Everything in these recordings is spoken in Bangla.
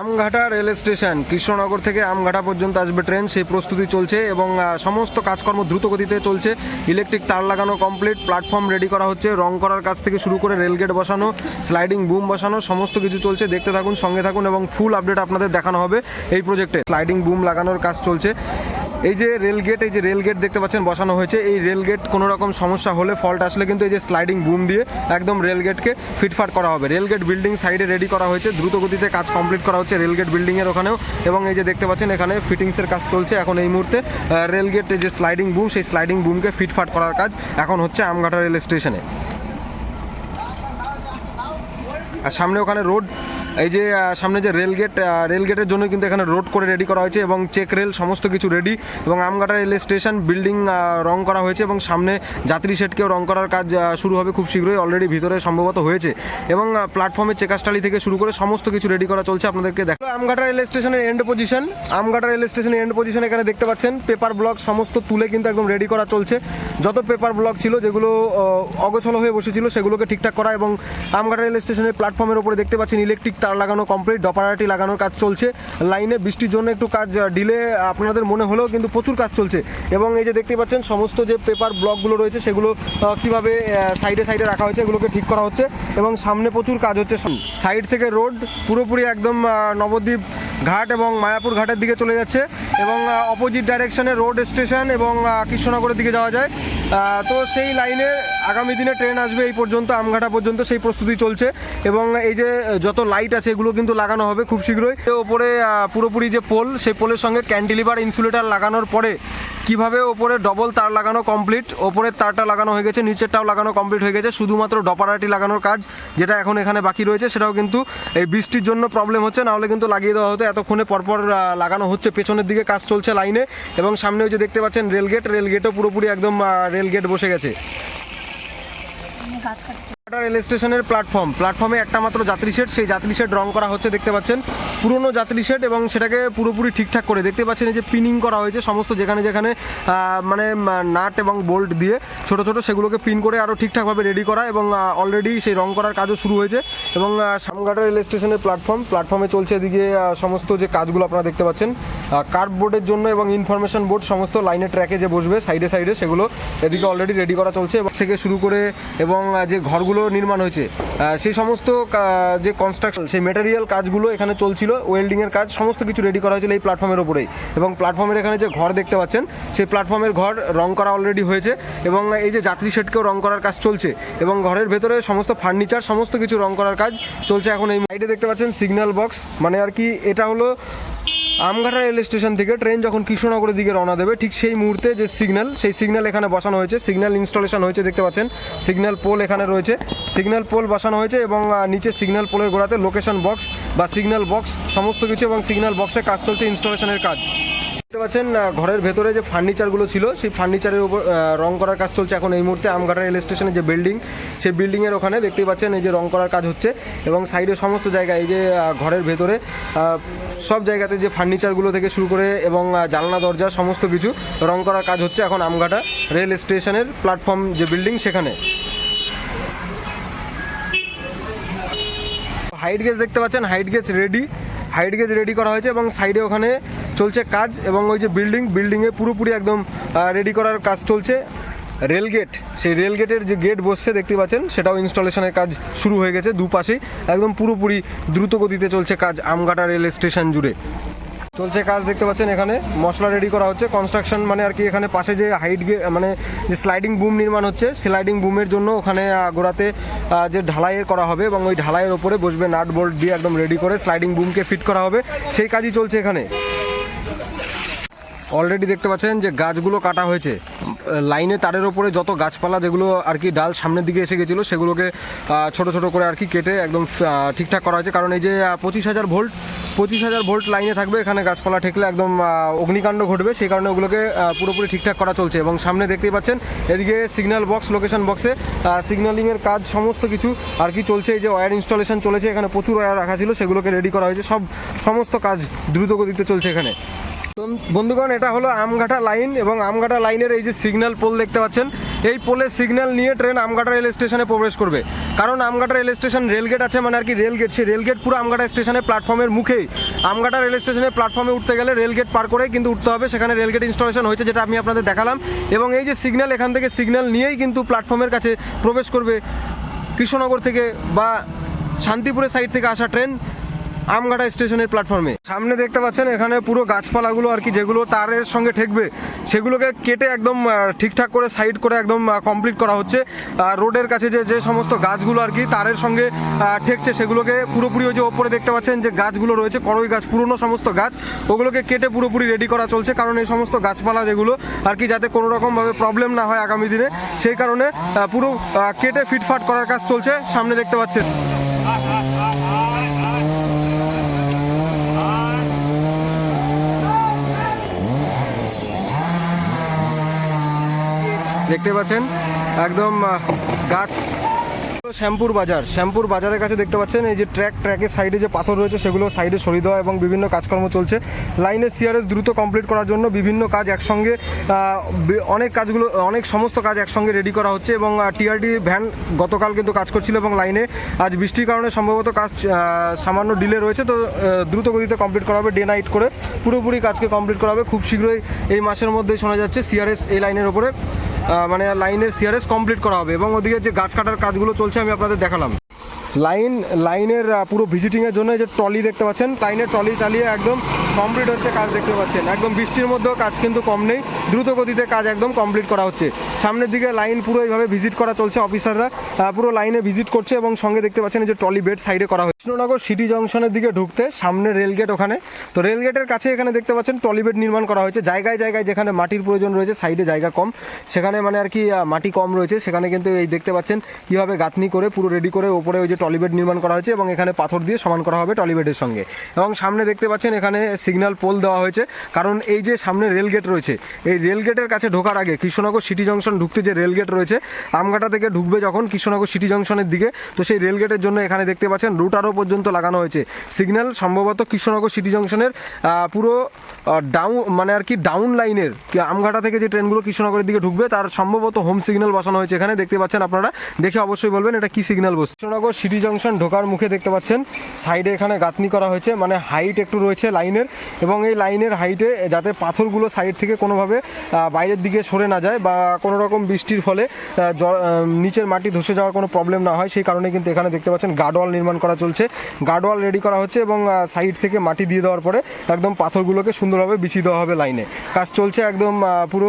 আমঘাটা রেল স্টেশন, কৃষ্ণনগর থেকে আমঘাটা পর্যন্ত আসবে ট্রেন। সেই প্রস্তুতি চলছে এবং সমস্ত কাজকর্ম দ্রুত গতিতে চলছে। ইলেকট্রিক তার লাগানো কমপ্লিট প্ল্যাটফর্ম রেডি করা হচ্ছে। রং করার কাজ থেকে শুরু করে রেলগেট বসানো স্লাইডিং বুম বসানো, সমস্ত কিছু চলছে। দেখতে থাকুন, সঙ্গে থাকুন এবং ফুল আপডেট আপনাদের দেখানো হবে এই প্রজেক্টে স্লাইডিং বুম লাগানোর কাজ চলছে। এই যে রেল গেট এই যে রেল গেট দেখতে পাচ্ছেন বসানো হয়েছে। এই রেল গেট কোনো রকম সমস্যা হলে ফল্ট আসলে কিন্তু এই যে স্লাইডিং বুম দিয়ে একদম রেল গেটকে ফিটফাট করা হবে। রেল গেট বিল্ডিং সাইডে রেডি করা হয়েছে। দ্রুত গতিতে কাজ কমপ্লিট করা হচ্ছে রেল গেট বিল্ডিংয়ের ওখানেও। এবং এই যে দেখতে পাচ্ছেন এখানে ফিটিংসের কাজ চলছে এখন এই মুহূর্তে। রেল গেট যে স্লাইডিং বুম সেই স্লাইডিং বুমকে ফিটফাট করার কাজ এখন হচ্ছে আমঘাটা রেল স্টেশনে আর সামনে ওখানে রোড, এই যে সামনে যে রেল গেট রেল গেটের জন্য কিন্তু এখানে রোড করে রেডি করা হয়েছে এবং চেক রেল সমস্ত কিছু রেডি এবং আমগাটা রেল স্টেশন বিল্ডিং রং করা হয়েছে এবং সামনে যাত্রী সেটকেও রং করার কাজ শুরু হবে খুব শীঘ্রই অলরেডি ভিতরে সম্ভবত হয়েছে এবং প্ল্যাটফর্মের চেকাস্টালি থেকে শুরু করে সমস্ত কিছু রেডি করা চলছে আপনাদেরকে দেখো আমঘাটা রেল স্টেশনের এন্ড পজিশন আমঘাটা রেল স্টেশনের এন্ড পজিশন এখানে দেখতে পাচ্ছেন পেপার ব্লক সমস্ত তুলে কিন্তু একদম রেডি করা চলছে। যত পেপার ব্লক ছিল যেগুলো অগোছলো হয়ে বসেছিল সেগুলোকে ঠিকঠাক করা এবং আমঘাটা রেল স্টেশনের প্ল্যাটফর্মের উপরে দেখতে পাচ্ছেন ইলেকট্রিক তার লাগানো কমপ্লিট ডপারাটি লাগানোর কাজ চলছে। লাইনে বৃষ্টির জন্য একটু কাজ ডিলে আপনাদের মনে হলেও কিন্তু প্রচুর কাজ চলছে। এবং এই যে দেখতে পাচ্ছেন, সমস্ত যে পেপার ব্লকগুলো রয়েছে, সেগুলো কীভাবে সাইডে সাইডে রাখা হয়েছে, এগুলোকে ঠিক করা হচ্ছে। এবং সামনে প্রচুর কাজ হচ্ছে। সাইড থেকে রোড পুরোপুরি একদম নবদ্বীপ ঘাট এবং মায়াপুর ঘাটের দিকে চলে যাচ্ছে। এবং অপোজিট ডাইরেকশনে রোড স্টেশন এবং কৃষ্ণনগরের দিকে যাওয়া যায়। তো সেই লাইনে আগামী দিনে ট্রেন আসবে এই পর্যন্ত, আমঘাটা পর্যন্ত সেই প্রস্তুতি চলছে। এবং এই যে যত লাইট আছে, এগুলো কিন্তু লাগানো হবে খুব শীঘ্রই। ওপরে পুরোপুরি যে পোল, সেই পোলের সঙ্গে ক্যান্টিলিভার ইনসুলেটার লাগানোর পরে কীভাবে ওপরে ডবল তার লাগানো কমপ্লিট ওপরের তারটা লাগানো হয়ে গেছে, নিচেরটাও লাগানো কমপ্লিট হয়ে গেছে, শুধুমাত্র ডপারাটি লাগানোর কাজ যেটা এখন এখানে বাকি রয়েছে, সেটাও কিন্তু এই বৃষ্টির জন্য প্রবলেম হচ্ছে, নাহলে কিন্তু লাগিয়ে দেওয়া হতো, এতক্ষণে পরপর লাগানো হচ্ছে, পেছনের দিকে কাজ চলছে লাইনে এবং সামনে ওই যে দেখতে পাচ্ছেন রেলগেট রেলগেটও পুরোপুরি একদম রেলগেট বসে গেছে। গাছ কাটছে। আমঘাটা রেল স্টেশনের প্ল্যাটফর্ম। প্ল্যাটফর্মে একটা মাত্র যাত্রী শেড সেই যাত্রী শেড রং করা হচ্ছে, দেখতে পাচ্ছেন। পুরনো যাত্রী শেড এবং সেটাকে পুরোপুরি ঠিকঠাক করে। দেখতে পাচ্ছেন যে পিনিং করা হয়েছে, সমস্ত যেখানে যেখানে মানে নাট এবং বোল্ট দিয়ে ছোট ছোট সেগুলোকে পিন করে আরও ঠিকঠাকভাবে রেডি করা এবং অলরেডি সেই রং করার কাজও শুরু হয়েছে এবং সামঘাটা রেল স্টেশনের প্ল্যাটফর্ম। প্ল্যাটফর্মে চলছে এদিকে সমস্ত যে কাজগুলো আপনারা দেখতে পাচ্ছেন কার্ড বোর্ডের জন্য এবং ইনফরমেশন বোর্ড সমস্ত লাইনের ট্র্যাকে যে বসবে সাইডে সাইডে সেগুলো এদিকে অলরেডি রেডি করা চলছে থেকে শুরু করে এবং যে ঘরগুলো নির্মাণ হয়েছে। সেই সমস্ত যে কনস্ট্রাকশন সেই মেটেরিয়াল কাজগুলো এখানে চলছিল ওয়েল্ডিংয়ের কাজ, সমস্ত কিছু রেডি করা হয়েছিল এই প্ল্যাটফর্মের উপরেই। এবং প্ল্যাটফর্মের এখানে যে ঘর দেখতে পাচ্ছেন, সেই প্ল্যাটফর্মের ঘর রং করা অলরেডি হয়েছে এবং এই যে যাত্রী শেডকেও রং করার কাজ চলছে এবং ঘরের ভেতরে সমস্ত ফার্নিচার সমস্ত কিছু রং করার কাজ চলছে এখন এই সাইডে দেখতে পাচ্ছেন সিগন্যাল বক্স মানে আর কি এটা হলো আমঘাটা রেল স্টেশন থেকে ট্রেন যখন কৃষ্ণনগরের দিকে রওনা দেবে, ঠিক সেই মুহূর্তে যে সিগন্যাল, সেই সিগন্যাল এখানে বসানো হয়েছে। সিগন্যাল ইনস্টলেশন হয়েছে, দেখতে পাচ্ছেন। সিগন্যাল পোল এখানে রয়েছে। সিগন্যাল পোল বসানো হয়েছে এবং নিচে সিগন্যাল পোলের গোড়াতে লোকেশন বক্স বা সিগন্যাল বক্স, সমস্ত কিছু এবং সিগন্যাল বক্সে কাজ চলছে ইনস্টলেশনের কাজ। দেখতে পাচ্ছেন ঘরের ভেতরে যে ফার্নিচারগুলো ছিল, সেই ফার্নিচারের উপর রং করার কাজ চলছে এখন এই মুহূর্তে আমঘাটা রেল স্টেশনের যে বিল্ডিং সেই বিল্ডিংয়ের ওখানে দেখতেই পাচ্ছেন এই যে রং করার কাজ হচ্ছে এবং সাইডে সমস্ত জায়গায় এই যে ঘরের ভেতরে সব জায়গাতে যে ফার্নিচারগুলো থেকে শুরু করে এবং জানলা, দরজা, সমস্ত কিছু রং করার কাজ হচ্ছে এখন আমঘাটা রেল স্টেশনের প্ল্যাটফর্ম যে বিল্ডিং সেখানে। হাইট গেজ দেখতে পাচ্ছেন height gauge ready height gauge ready করা হয়েছে এবং সাইডে ওখানে চলছে কাজ এবং ওই যে বিল্ডিং বিল্ডিংয়ে পুরোপুরি একদম রেডি করার কাজ চলছে। রেল গেট, সেই রেল গেটের যে গেট বসছে দেখতে পাচ্ছেন, সেটাও ইনস্টলেশনের কাজ শুরু হয়ে গেছে দুপাশেই। একদম পুরোপুরি দ্রুত গতিতে চলছে কাজ আমঘাটা রেল স্টেশন জুড়ে। চলছে কাজ দেখতে পাচ্ছেন এখানে, মশলা রেডি করা হচ্ছে। কনস্ট্রাকশন মানে আর কি এখানে পাশে যে হাইট মানে যে স্লাইডিং বুম নির্মাণ হচ্ছে স্লাইডিং বুমের জন্য ওখানে গোড়াতে যে ঢালাইয়ের করা হবে এবং ওই ঢালাইয়ের ওপরে বসবে নাট বোল্ট দিয়ে একদম রেডি করে স্লাইডিং বুমকে ফিট করা হবে। সেই কাজই চলছে এখানে। অলরেডি দেখতে পাচ্ছেন যে গাছগুলো কাটা হয়েছে। লাইনে তারের ওপরে যত গাছপালা যেগুলো আর কি ডাল সামনের দিকে এসে গেছিল, সেগুলোকে ছোট ছোট করে আর কি কেটে একদম ঠিকঠাক করা হয়েছে। কারণ এই যে পঁচিশ হাজার ভোল্ট, পঁচিশ হাজার ভোল্ট লাইনে থাকবে, এখানে গাছপালা ঠেকলে একদম অগ্নিকাণ্ড ঘটবে। সেই কারণে ওগুলোকে পুরোপুরি ঠিকঠাক করা চলছে। এবং সামনে দেখতেই পাচ্ছেন, এদিকে সিগন্যাল বক্স লোকেশন বক্সে সিগন্যালিংয়ের কাজ সমস্ত কিছু আর কি চলছে। এই যে ওয়্যার ইনস্টলেশন চলেছে, এখানে প্রচুর ওয়্যার রাখা ছিল, সেগুলোকে রেডি করা হয়েছে। সব, সমস্ত কাজ দ্রুত গতিতে চলছে এখানে। বন্ধুগণ, এটা হলো আমঘাটা লাইন এবং আমঘাটা লাইনের এই যে সিগন্যাল পোল দেখতে পাচ্ছেন, এই পোলের সিগন্যাল নিয়ে ট্রেন আমগাটা রেল স্টেশনে প্রবেশ করবে। কারণ আমগাটা রেল স্টেশন রেলগেট আছে মানে আর কি রেলগেট, সেই রেলগেট পুরো আমগাটা স্টেশনের প্ল্যাটফর্মের মুখেই। আমগাটা রেল স্টেশনের প্ল্যাটফর্মে উঠতে গেলে রেলগেট পার করে কিন্তু উঠতে হবে, সেখানে রেলগেট ইনস্টলেশন হয়েছে, যেটা আমি আপনাদের দেখালাম। এবং এই যে সিগন্যাল, এখান থেকে সিগন্যাল নিয়েই কিন্তু প্ল্যাটফর্মের কাছে প্রবেশ করবে কৃষ্ণনগর থেকে বা শান্তিপুরের সাইড থেকে আসা ট্রেন। আমগাড়া স্টেশনের প্ল্যাটফর্মে। সামনে দেখতে পাচ্ছেন এখানে পুরো গাছপালাগুলো আর কি, যেগুলো তারের সঙ্গে ঠেকবে, সেগুলোকে কেটে একদম ঠিকঠাক করে সাইড করে একদম কমপ্লিট করা হচ্ছে। আর রোডের কাছে যে যে সমস্ত গাছগুলো আর কি তারের সঙ্গে ঠেকছে, সেগুলোকে পুরোপুরি ওই যে ওপরে দেখতে পাচ্ছেন যে গাছগুলো রয়েছে, করই গাছ, পুরনো সমস্ত গাছ, ওগুলোকে কেটে পুরোপুরি রেডি করা চলছে। কারণ এই সমস্ত গাছপালা যেগুলো আর কি যাতে কোনো রকমভাবে প্রবলেম না হয় আগামী দিনে, সেই কারণে পুরো কেটে ফিটফাট করার কাজ চলছে। সামনে দেখতে পাচ্ছেন দেখতে পাচ্ছেন? একদম গাছ। শ্যামপুর বাজার। শ্যামপুর বাজারের কাছে দেখতে পাচ্ছেন, এই যে ট্র্যাক, ট্র্যাকের সাইডে যে পাথর রয়েছে, সেগুলো সাইডে সরিয়ে দেওয়া এবং বিভিন্ন কাজকর্ম চলছে। লাইনের সিআরএস দ্রুত কমপ্লিট করার জন্য বিভিন্ন কাজ একসঙ্গে অনেক কাজগুলো, অনেক সমস্ত কাজ একসঙ্গে রেডি করা হচ্ছে এবং টিআরডি ভ্যান গতকাল কিন্তু কাজ করছিল এবং লাইনে আজ বৃষ্টির কারণে সম্ভবত কাজ সামান্য ডিলে রয়েছে। তো দ্রুত গতিতে কমপ্লিট করা হবে, ডে নাইট করে পুরোপুরি কাজকে কমপ্লিট করা হবে। খুব শীঘ্রই এই মাসের মধ্যেই শোনা যাচ্ছে সিআরএস এই লাইনের ওপরে। মানে লাইনের সিআরএস কমপ্লিট করা হবে এবং ওদিকে যে গাছ কাটার কাজগুলো চলছে আমি আপনাদের দেখালাম। লাইন, লাইনের পুরো ভিজিটিংয়ের জন্য যে ট্রলি দেখতে পাচ্ছেন, লাইনের ট্রলি চালিয়ে একদম কমপ্লিট হচ্ছে কাজ দেখতে পাচ্ছেন। একদম বৃষ্টির মধ্যেও কাজ কিন্তু কম নেই, দ্রুত গতিতে কাজ একদম কমপ্লিট করা হচ্ছে। সামনের দিকে লাইন পুরো এইভাবে ভিজিট করা চলছে অফিসাররা পুরো লাইনে ভিজিট করছে এবং সঙ্গে দেখতে পাচ্ছেন যে ট্রলি বেড সাইডে করা হয়েছে। কৃষ্ণনগর সিটি জংশনের দিকে ঢুকতে সামনে রেলগেট ওখানে। তো রেলগেটের কাছে এখানে দেখতে পাচ্ছেন ট্রলি বেড নির্মাণ করা হয়েছে। জায়গায় জায়গায় যেখানে মাটির প্রয়োজন রয়েছে সাইডে জায়গা কম। সেখানে মানে আর কি মাটি কম রয়েছে। সেখানে কিন্তু এই দেখতে পাচ্ছেন কীভাবে গাঁথনি করে, পুরো রেডি করে, ওপরে ওই যে ট্রলি বেড নির্মাণ করা হয়েছে এবং এখানে পাথর দিয়ে সমান করা হবে ট্রলি বেডের সঙ্গে। এবং সামনে দেখতে পাচ্ছেন এখানে সিগন্যাল পোল দেওয়া হয়েছে। কারণ এই যে সামনে রেলগেট রয়েছে, এই রেলগেটের কাছে ঢোকার আগে কৃষ্ণনগর সিটি জংশন ঢুকতে যে রেলগেট রয়েছে, আমঘাটা থেকে ঢুকবে যখন কৃষ্ণনগর সিটি জংশনের দিকে। তো সেই রেলগেটের জন্য এখানে দেখতে পাচ্ছেন রুটারও পর্যন্ত লাগানো হয়েছে। সিগন্যাল সম্ভবত কৃষ্ণনগর সিটি জংশনের পুরো ডাউন মানে আর কি ডাউন লাইনের আমঘাটা থেকে যে ট্রেনগুলো কৃষ্ণনগরের দিকে ঢুকবে, তার সম্ভবত হোম সিগন্যাল বসানো হয়েছে এখানে। দেখতে পাচ্ছেন আপনারা, দেখে অবশ্যই বলবেন এটা কি সিগন্যাল বসছে। কৃষ্ণনগর সিটি জংশন ঢোকার মুখে দেখতে পাচ্ছেন, সাইডে এখানে গাঁথনি করা হয়েছে মানে হাইট একটু রয়েছে লাইনের, এবং এই লাইনের হাইটে যাতে পাথরগুলো সাইড থেকে কোনোভাবে বাইরের দিকে সরে না যায় বা কোনো রকম বৃষ্টির ফলে নিচের মাটি ধসে যাওয়ার কোনো প্রবলেম না হয়, সেই কারণে কিন্তু এখানে দেখতে পাচ্ছেন গার্ডওয়াল নির্মাণ করা চলছে। গার্ডওয়াল রেডি করা হচ্ছে এবং সাইড থেকে মাটি দিয়ে দেওয়ার পরে একদম পাথরগুলোকে সুন্দরভাবে বিছিয়ে দেওয়া হবে লাইনে। কাজ চলছে একদম পুরো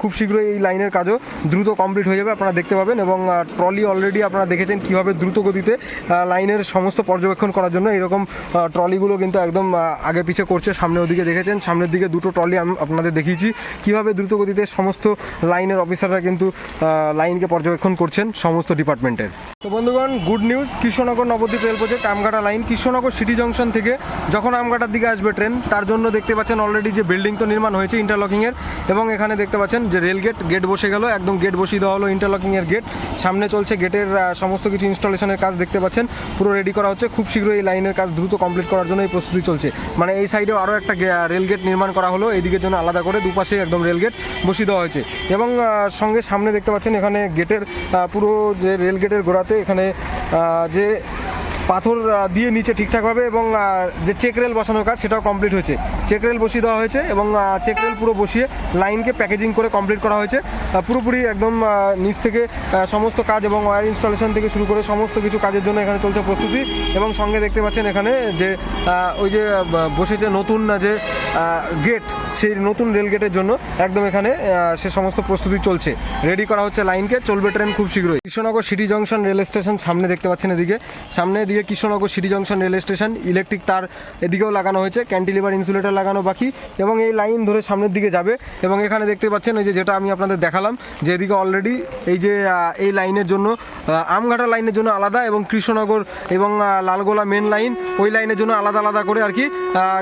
খুব শীঘ্রই এই লাইনের কাজও দ্রুত কমপ্লিট হয়ে যাবে, আপনারা দেখতে পাবেন এবং ট্রলি অলরেডি আপনারা দেখেছেন কীভাবে দ্রুত গতিতে আহ, লাইনের সমস্ত পর্যবেক্ষণ করার জন্য। এরকম ট্রলিগুলো কিন্তু একদম আগে পিছে করছে সামনে ওদিকে দেখেছেন। সামনের দিকে দুটো ট্রলি আমি আপনাদের দেখিয়েছি। কীভাবে দ্রুত গতিতে সমস্ত লাইনের অফিসাররা কিন্তু লাইনকে পর্যবেক্ষণ করছেন সমস্ত ডিপার্টমেন্টের। তো বন্ধুগণ good news Krishnanagar Nabadwip rail project Amghata line. Krishnanagar city junction থেকে যখন আমঘাটার দিকে আসবে ট্রেন তার জন্য দেখতে পাচ্ছেন অলরেডি যে বিল্ডিং তো নির্মাণ হয়েছে ইন্টারলকিংয়ের এবং এখানে দেখতে পাচ্ছেন যে রেল গেট গেট বসে গেল একদম গেট বসিয়ে দেওয়া হলো ইন্টারলকিংয়ের গেট সামনে চলছে গেটের সমস্ত কিছু ইনস্টলেশনের কাজ দেখতে পাচ্ছেন। পুরো রেডি করা হচ্ছে। খুব শীঘ্রই এই লাইনের কাজ দ্রুত কমপ্লিট করার জন্য এই প্রস্তুতি চলছে। মানে এই সাইডেও আরও একটা রেল গেট নির্মাণ করা হলো। এইদিকের জন্য আলাদা করে দুপাশে একদম রেল গেট বসিয়ে দেওয়া হয়েছে। এবং সঙ্গে সামনে দেখতে পাচ্ছেন এখানে গেটের পুরো যে রেল গেটের গোড়াতে এখানে যে পাথর দিয়ে নিচে ঠিকঠাকভাবে এবং যে চেক রেল বসানোর কাজ সেটাও কমপ্লিট হয়েছে। চেক রেল বসিয়ে দেওয়া হয়েছে এবং চেক রেল পুরো বসিয়ে লাইনকে প্যাকেজিং করে কমপ্লিট করা হয়েছে। পুরোপুরি একদম নিচ থেকে সমস্ত কাজ এবং ওয়্যার ইনস্টলেশন থেকে শুরু করে সমস্ত কিছু কাজের জন্য এখানে চলছে প্রস্তুতি এবং সঙ্গে দেখতে পাচ্ছেন এখানে যে ওই যে বসেছে নতুন যে গেট সেই নতুন রেলগেটের জন্য একদম এখানে সে সমস্ত প্রস্তুতি চলছে। রেডি করা হচ্ছে লাইনকে, চলবে ট্রেন খুব শীঘ্রই। Krishnanagar city junction rail station সামনে দেখতে পাচ্ছেন এদিকে। সামনে এদিকে Krishnanagar city junction rail station, electric তার এদিকেও লাগানো হয়েছে, ক্যান্টিলিভার ইনসুলেটর লাগানো বাকি, এবং এই লাইন ধরে সামনের দিকে যাবে। এবং এখানে দেখতে পাচ্ছেন এই যে যেটা আমি আপনাদের দেখালাম, যে এদিকে অলরেডি এই যে এই লাইনের জন্য আমঘাটা লাইনের জন্য আলাদা এবং কৃষ্ণনগর এবং লালগোলা মেন লাইন ওই লাইনের জন্য আলাদা আলাদা করে আর কি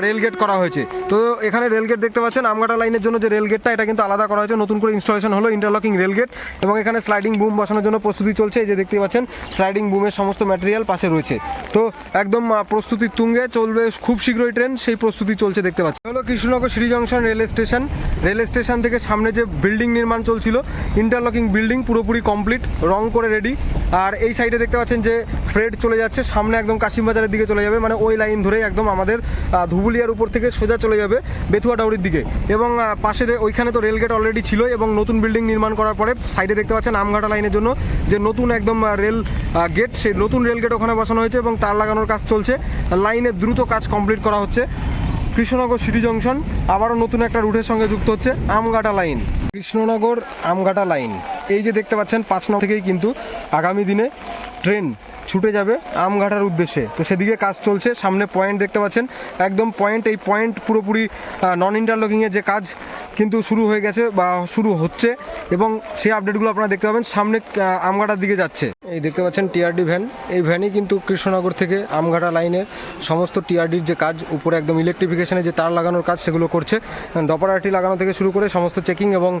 রেলগেট করা হয়েছে। তো এখানে রেলগেট দেখতে পাচ্ছেন আমগাটা লাইনের জন্য যে রেল গেটটা এটা কিন্তু আলাদা করা হয়েছে। নতুন করে ইনস্টলেশন হলো ইন্টারলকিং রেল গেট এবং এখানে স্লাইডিং বুম বসানোর জন্য প্রস্তুতি চলছে। এই যে দেখতে পাচ্ছেন স্লাইডিং বুমের সমস্ত ম্যাটেরিয়াল পাশে রয়েছে। তো একদম প্রস্তুতির তুঙ্গে চলবে খুব শীঘ্রই ট্রেন সেই প্রস্তুতি চলছে দেখতে পাচ্ছি হলো Krishnanagar Shri junction rail station rail station থেকে সামনে যে বিল্ডিং নির্মাণ চলছিল ইন্টারলকিং বিল্ডিং পুরোপুরি কমপ্লিট রং করে রেডি আর এই সাইডে দেখতে পাচ্ছেন যে ফ্রেড চলে যাচ্ছে, সামনে একদম কাশিমবাজারের দিকে চলে যাবে মানে ওই লাইন ধরেই একদম আমাদের ধুবুলিয়ার উপর থেকে সোজা চলে যাবে বেথুয়াডাউরির দিকে। এবং পাশে ওইখানে তো রেলগেট অলরেডি ছিল এবং নতুন বিল্ডিং নির্মাণ করার পরে সাইডে দেখতে পাচ্ছেন আমঘাটা লাইনের জন্য যে নতুন একদম রেল গেট সেই নতুন রেল গেট ওখানে বসানো হয়েছে এবং তার লাগানোর কাজ চলছে। লাইনের দ্রুত কাজ কমপ্লিট করা হচ্ছে। কৃষ্ণনগর সিটি জংশন আবারও নতুন একটা রুটের সঙ্গে যুক্ত হচ্ছে আমঘাটা লাইন কৃষ্ণনগর আমঘাটা লাইন এই যে দেখতে পাচ্ছেন, পাঁচ নম্বর থেকেই কিন্তু আগামী দিনে ট্রেন ছুটে যাবে আমঘাটার উদ্দেশ্যে। তো সেদিকে কাজ চলছে, সামনে পয়েন্ট দেখতে পাচ্ছেন, একদম পয়েন্ট এই পয়েন্ট পুরোপুরি নন ইন্টারলকিংয়ের যে কাজ কিন্তু শুরু হয়ে গেছে বা শুরু হচ্ছে এবং সেই আপডেটগুলো আপনারা দেখতে পাবেন। সামনে আমঘাটার দিকে যাচ্ছে। এই দেখতে পাচ্ছেন টিআরডি ভ্যান এই ভ্যানই কিন্তু কৃষ্ণনগর থেকে আমঘাটা লাইনের সমস্ত টিআরডির যে কাজ, উপরে একদম ইলেকট্রিফিকেশনে যে তার লাগানোর কাজ, সেগুলো করছে। ডপারাটি লাগানো থেকে শুরু করে সমস্ত চেকিং এবং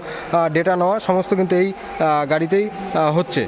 ডেটা নেওয়া, সমস্ত কিন্তু এই গাড়িতেই হচ্ছে।